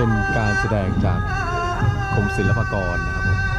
เป็นการแสดงจากกรมศิลปากรนะครับผม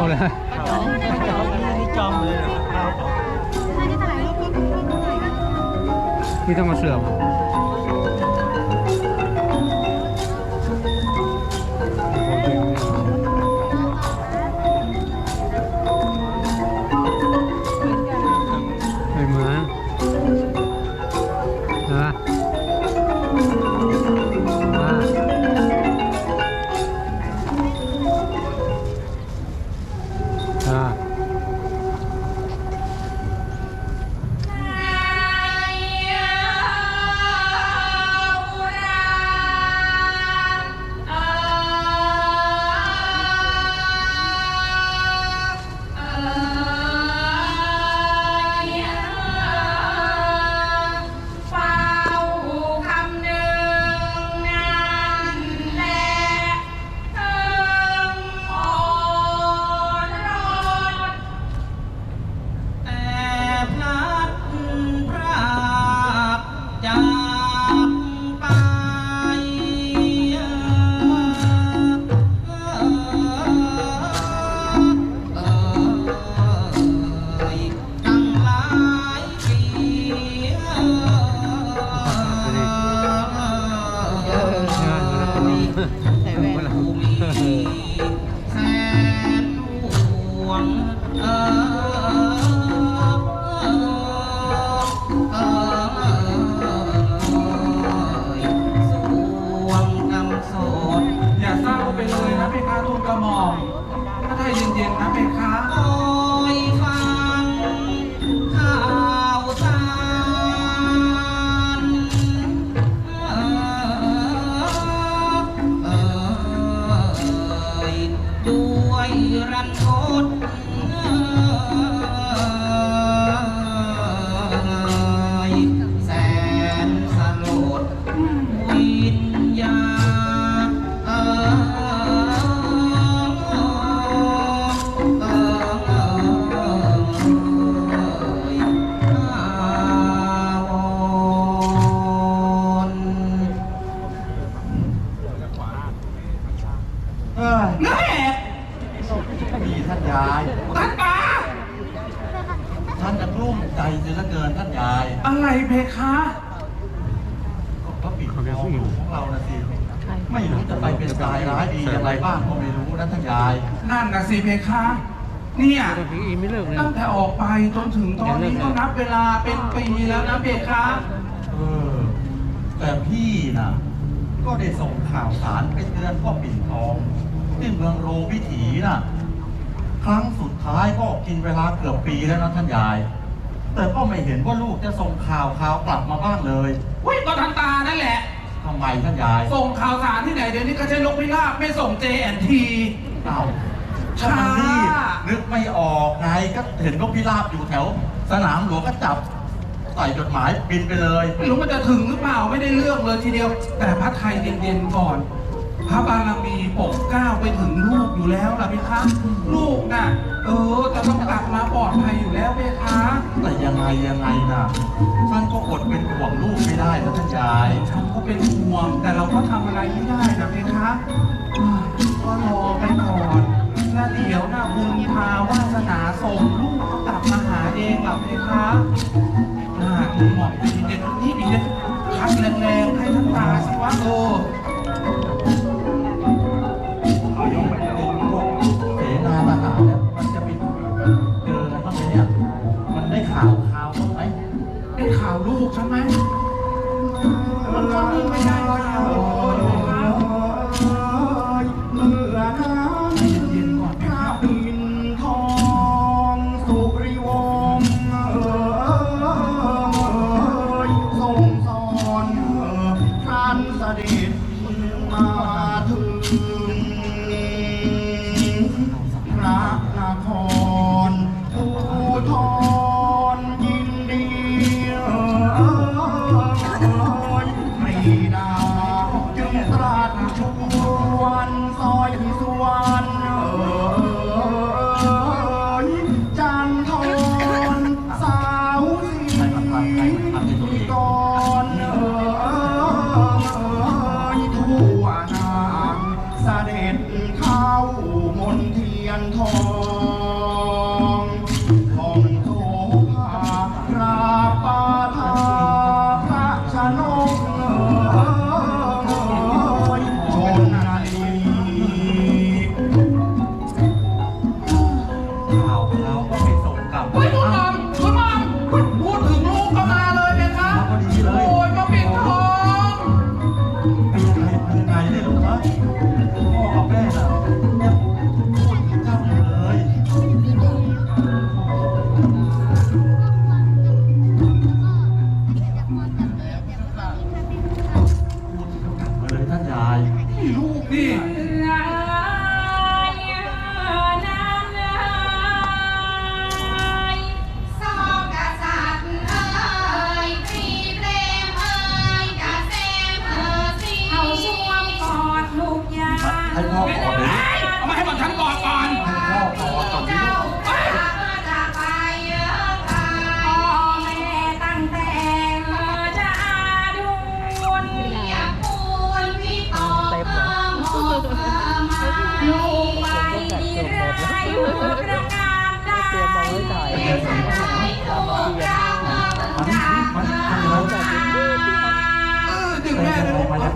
หลายคนเลยจองจองไม่ต้องมาเสื่อม ไปจนถึงตอนนี้ก็นับเวลาเป็นปีแล้วนะเพคะเออ แต่พี่น่ะก็ได้ส่งข่าวสารไปเตือนพ่อปิ่นทองที่เมืองโรวิถีน่ะครั้งสุดท้ายก็กินเวลาเกือบปีแล้วนะท่านยาย แต่ก็ไม่เห็นว่าลูกจะส่งข่าวข่าวกลับมาบ้างเลยอุ้ยก็ทันตานั่นแหละทำไมท่านยาย ส่งข่าวสารที่ไหนเดี๋ยวนี้ก็ใช้นกพิราบไม่ส่ง JNT เอ้าช้าช้ารีบนึกไม่ออกไงก็ เห็นนกพิราบอยู่แถว สนามหลวงก็จับใส่จดหมายบินไปเลย ไม่รู้มันจะถึงหรือเปล่าไม่ได้เรื่องเลยทีเดียว แต่พระไทยเย็นๆก่อน พระบารมีปกเกล้าไปถึงลูกอยู่แล้วล่ะพี่คะลูกน่ะ เออจะต้องกลับมาปลอดภัยอยู่แล้วพี่คะแต่ยังไงยังไงน่ะท่านก็อดเป็นห่วงลูกไม่ได้นะท่านยายฉันก็เป็นห่วง แต่เราก็ทำอะไรไม่ได้นะพี่คะอ่าก็รอไปก่อนแล้วเดี๋ยวนะบุญพาวาสนาส่งลูกก็กลับมา หาเองหลับพี่คะน่าดูหมอกดีเด็ดนี่ดีเด็ดพัดแรงๆให้ท่านตาสิวะเออเขายกไปเลยพวกเสนาทหาเนี่ยมันจะไปเจออะไรบ้งไหมเนี่ยมันได้ข่าวข่าวบ้างไหมได้ข่าวลูกใช่ไหม มนเทียนทอง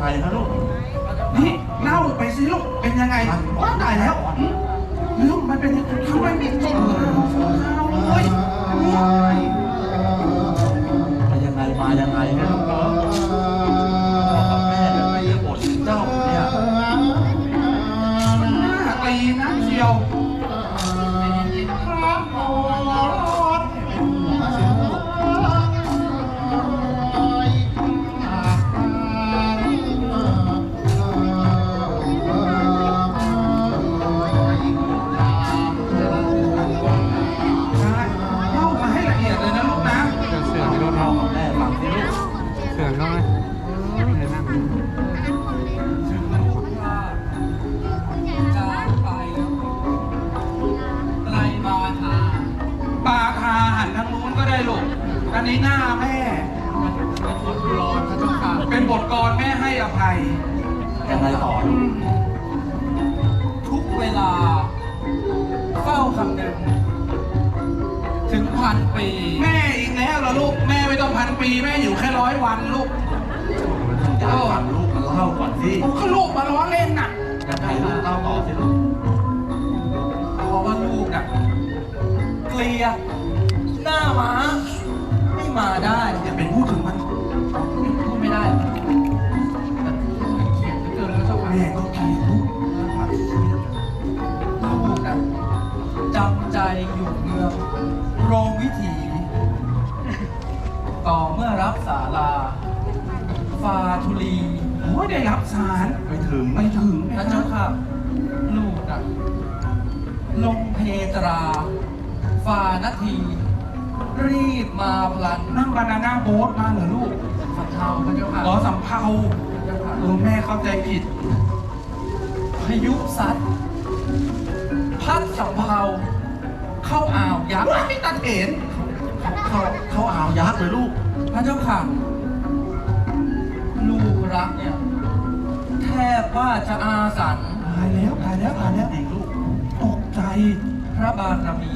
ไงนะลูกนี่เล่าไปสิลูกเป็นยังไงว่าตายแล้วหึเรื่องมันเป็นยังไงทำไมมีจริงข่าวเลยเนี่ยมายังไงมายังไงนะ เาพระเจ้าค่ะเออแม่เข้าใจผิด พายุซัดพัดสำเภาเข้าอ่าวยักษ์ว้ายตาเถนเขาเขาอ่าวยักษ์เลยลูก พระเจ้าค่ะ ลูกรักเนี่ยแทบว่าจะอาสันตายแล้วตายแล้วตายแล้วจริงลูกตกใจพระบารมี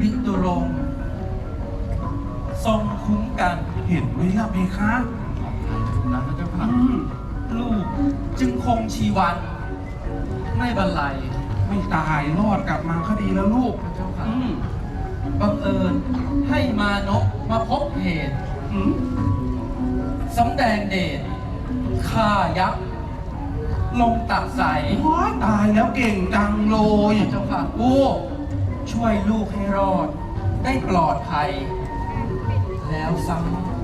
วิตุรงค์ทรงคุ้มกันเห็นไหมล่ะเพคะ นะพระเจ้าค่ะอืมลูกจึงคงชีวันไม่บรรลัยไม่ตายรอดกลับมาก็ดีแล้วลูกพระเจ้าค่ะอืมบังเอิญให้มานพมาพบเหตุอืมสำแดงเดชฆ่ายักษ์ลงตักใสว้ายตายแล้วเก่งจังเลยเจ้าค่ะโอ้ช่วยลูกให้รอด ได้ปลอดภัย แล้วซ้ำ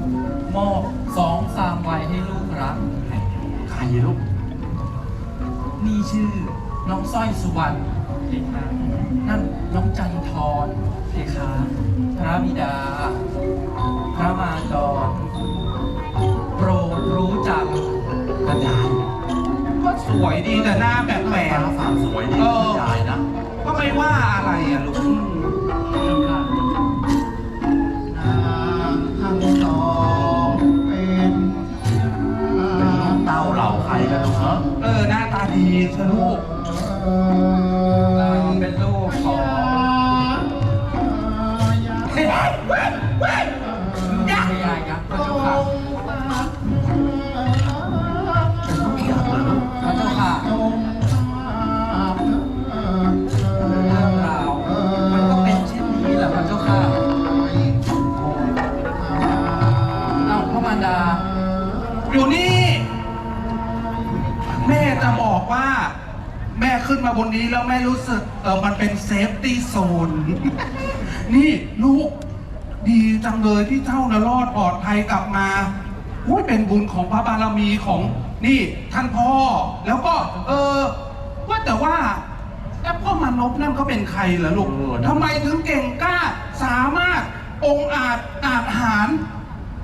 มอบสองสามวัยให้ลูกรักใครลูก นี่ชื่อน้องสร้อยสุวรรณเพคะนั่นน้องจันทรเพคะพระบิดา พระมารดอนโปรดรู้จักกระยายก็สวยดีแต่หน้าแปลแม่กตาสาวสวยดีเออยายนะๆก็ไม่ว่าอะไรอะลูก ลูกเราเป็นลูกของเฮ้ยเว้ยเว้ยพญายักษ์พระเจ้าค่ะ ขึ้นมาบนนี้แล้วแม่รู้สึกเออมันเป็นเซฟตี้โซน นี่ลูกดีจังเลยที่เจ้านะรอดปลอดภัยกลับมาอุ้ยเป็นบุญของพระบารมีของนี่ท่านพ่อ แล้วก็ เออว่าแต่ว่าแล้วพ่อมานพนั่นเขาเป็นใครเหรอลูกทำไมถึงเก่งกล้าสามารถองค์อาจอาจหาร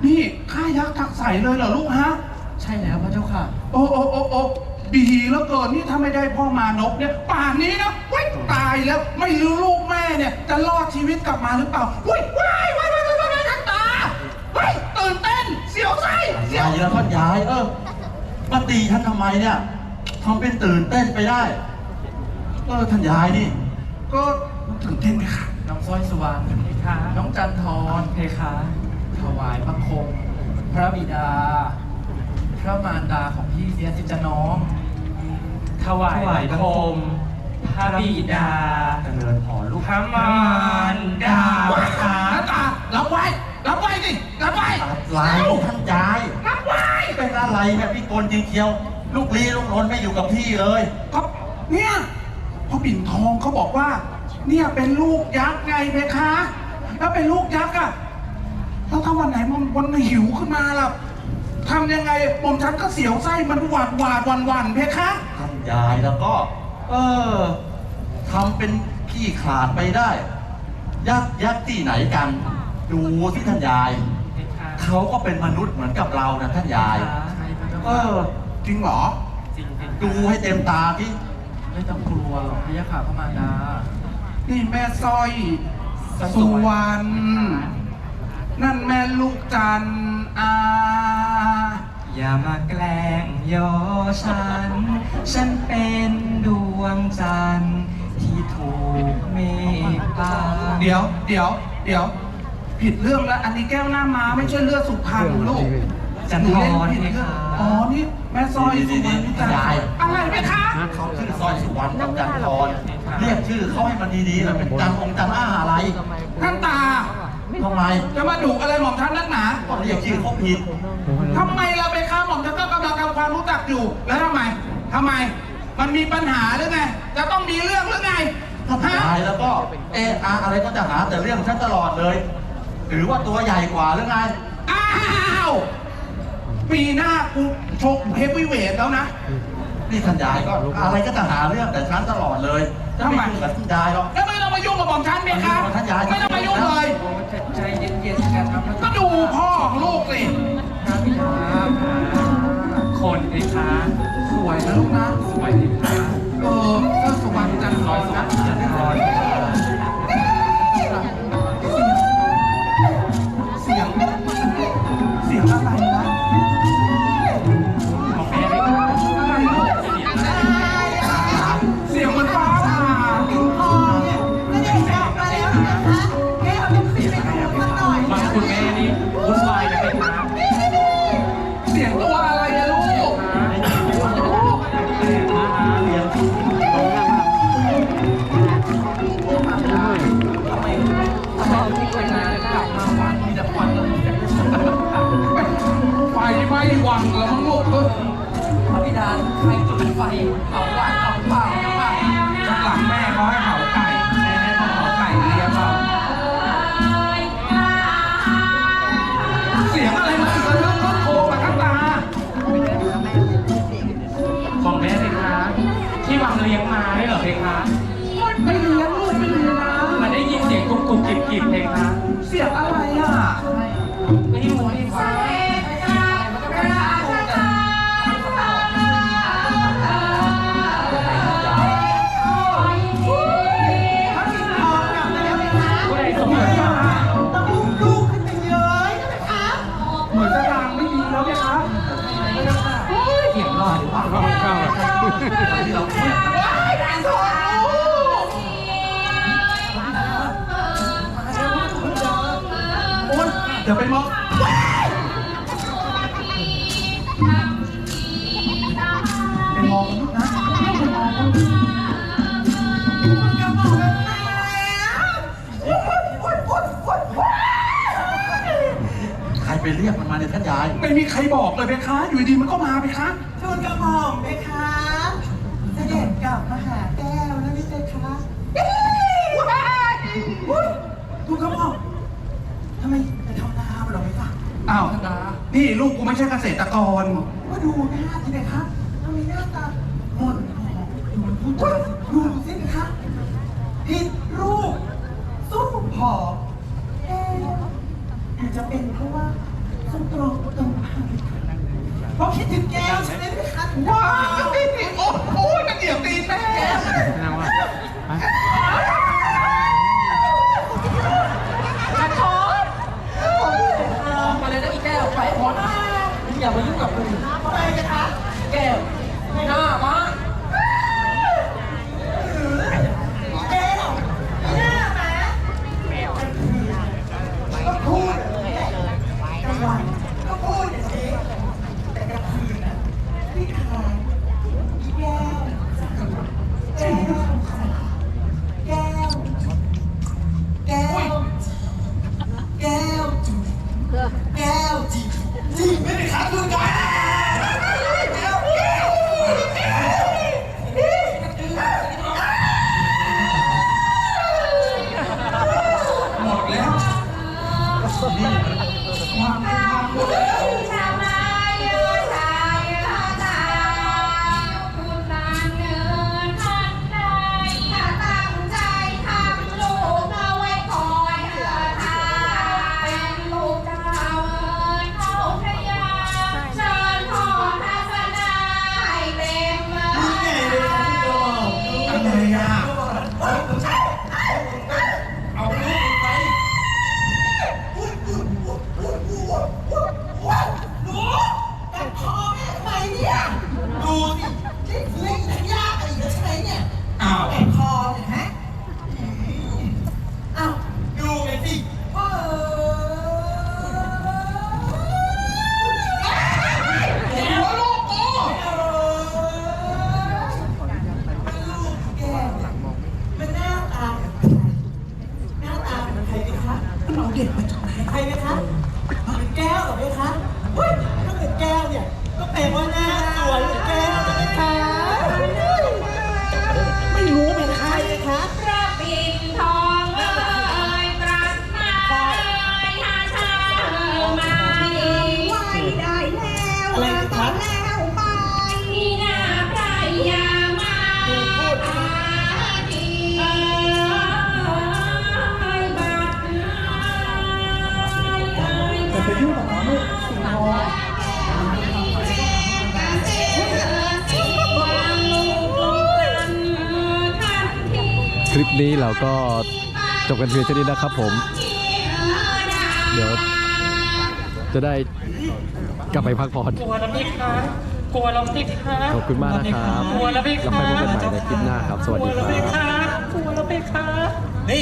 นี่ข้ายักษ์ทักใสเลยเหรอลูกฮะ ใช่แล้วพระเจ้าค่ะ โอ้โอ้โอ้โอ้ ดีแล้วเกินนี่ถ้าไม่ได้พ่อมานพเนี่ยป่านนี้นะว้ยตายแล้วไม่รู้ลูกแม่เนี่ย จะรอดชีวิตกลับมาหรือเปล่าว้ยว้ายว้ายว้ายว้ายว้ายทันตาว้ยตื่นเต้นเสียวไส้เสียยาวยแล้วท่านยายเออมาตีท่านทำไมเนี่ยทำเป็นตื่นเต้นไปได้เออท่านยายนี่ ก็ตื่นเต้นไหมคะน้องสร้อยสุวรรณเพคะน้องจันทรเพคะถวายบังคม พระบิดา พระมารดาของพี่เสียสิจะน้อง ถวายบังคมพระบิดาเจริญพรลูกพระมารดาหน้าตารับไว้รับไว้สิรับไว้อะไรท่านยายรับไว้เป็นอะไรเนี่ยพี่กลจริงเชียว ลูกลีลูกนนท์ไม่อยู่กับพี่เลยก็เนี่ยพ่อปิ่นทองเขาบอกว่า เนี่ยเป็นลูกยักษ์ไงเพคะ แล้วเป็นลูกยักษ์อะแล้วถ้าวันไหนมันวันหิวขึ้นมาล่ะ ทำยังไงผมฉันก็เสียวไส้มันหวาดหวาดหวันหวันเพคะ ท่านยายแล้วก็ เออทำเป็นขี้ขลาดไปได้ ยักษ์ยักษ์ที่ไหนกัน ดูสิท่านยาย เขาก็เป็นมนุษย์เหมือนกับเรานะท่านยาย เออ จริงเหรอ จริงๆดูให้เต็มตาที่ไม่ต้องกลัวหรอกพระยาค่ะพระมารดา นี่แม่สร้อยสวยสุวรรณ นั่นแม่ลูกจันทร์อาอย่ามาแกล้งยอฉัน ฉันเป็นดวงจันทร์ที่ถูกเมฆบางเดี๋ยว เดี๋ยว เดี๋ยวเพผิดเรื่องแล้ว อันนี้แก้วหน้าม้าไม่ใช่เลือดสุพรรณลูกจันทหนูรเล่นนผิดไหมเรื่คองรับอ๋อ นี่แม่สร้อยสุวรรณจันทร์ยายอะไรไหมคะ เขาชื่อซอยสุวรรณกับจันทรเรียกชื่อเขาให้มันดีๆแล้วเป็นจันองค์จันอ้าอะไรท่านตา ทำไมจะมาดุอะไรหม่อมท่านนักหนาก็เรียกชื่อเขาผิดทำไมเราไปค้าหม่อมท่านก็กำลังทำความรู้จักอยู่ แล้วทำไมทำไม มันมีปัญหาหรือไง จะต้องมีเรื่องหรือไงถ้าฮะตายแล้วก็เอออาอะไรก็จะหาแต่เรื่องฉันตลอดเลย หรือว่าตัวใหญ่กว่าหรือไง อ้าวปีหน้ากูชกเฮฟวีเวทแล้วนะ นี่ท่านยายก็อะไรก็จะหาเรื่องแต่ฉันตลอดเลย จะไม่ยุ่งกับท่านยายหรอกแล้วไม่ต้องมายุ่งกับหม่อมฉันไหมครับท่านยายไม่ต้องมายุ่งเลยใจเย็นๆกันครับก็ดูพ่อของลูกสิพระบิดาคนไหมคะสวยนะลูกนะสวยไหมคะเออก็สุวรรณจันทร์ซอยนะสักจันทรเดไฟเผาหวานเผาเปล่าเปล่าข้างหลังแม่เขาให้เผาไก่แม่ให้เผาไก่เลี้ยงเราเสียงอะไรมันกระเรื่องรถโคมาข้างตาของแม่ไหมคะที่วังเลี้ยงมาได้เหรอเพคะไม่เลี้ยงลูกไม่เลี้ยงนะมันได้ยินเสียงกุกกุกกิบกิบเพคะเสียงอะไรอะไม่รู้เพคะ ดี๋ยวไปมองไปมองลูกนะใครไปเรียกมันมาเนี่ยท่านยาย ไม่มีใครบอกเลยเพคะ อยู่ดีๆมันก็มาเพคะ ทูลกระหม่อมไหมคะเสด็จกลับมาหาแก้วแล้วนี่เลยคะทูลกระหม่อมทำไมจะทำนาเหรอไหมคะ อ้าว นี่ลูกกู ไม่ใช่เกษตรกร ก็ดูหน้าสินะคะทำไมหน้าตาหม่นหมองดูมันพูดจาดูสิคะผิดรูปสู้ผอมเอ๊ะอาจจะเป็นเพราะว่าส้มตรงตรงพังเพราะคิดถึงแก้วใช่ไหมคะว้ายโอ้ เราก็จบกันเพียงเท่านี้นะครับผม เดี๋ยวจะได้กลับไปพักผ่อน กลัวแล้วพี่คะกลัวแล้วพี่คะขอบคุณมากนะครับกลัวแล้วพี่แล้วคะค่อยพบกันใหม่ในคลิปหน้าครับ สวัสดีครับ กลัวแล้วพี่คะนี่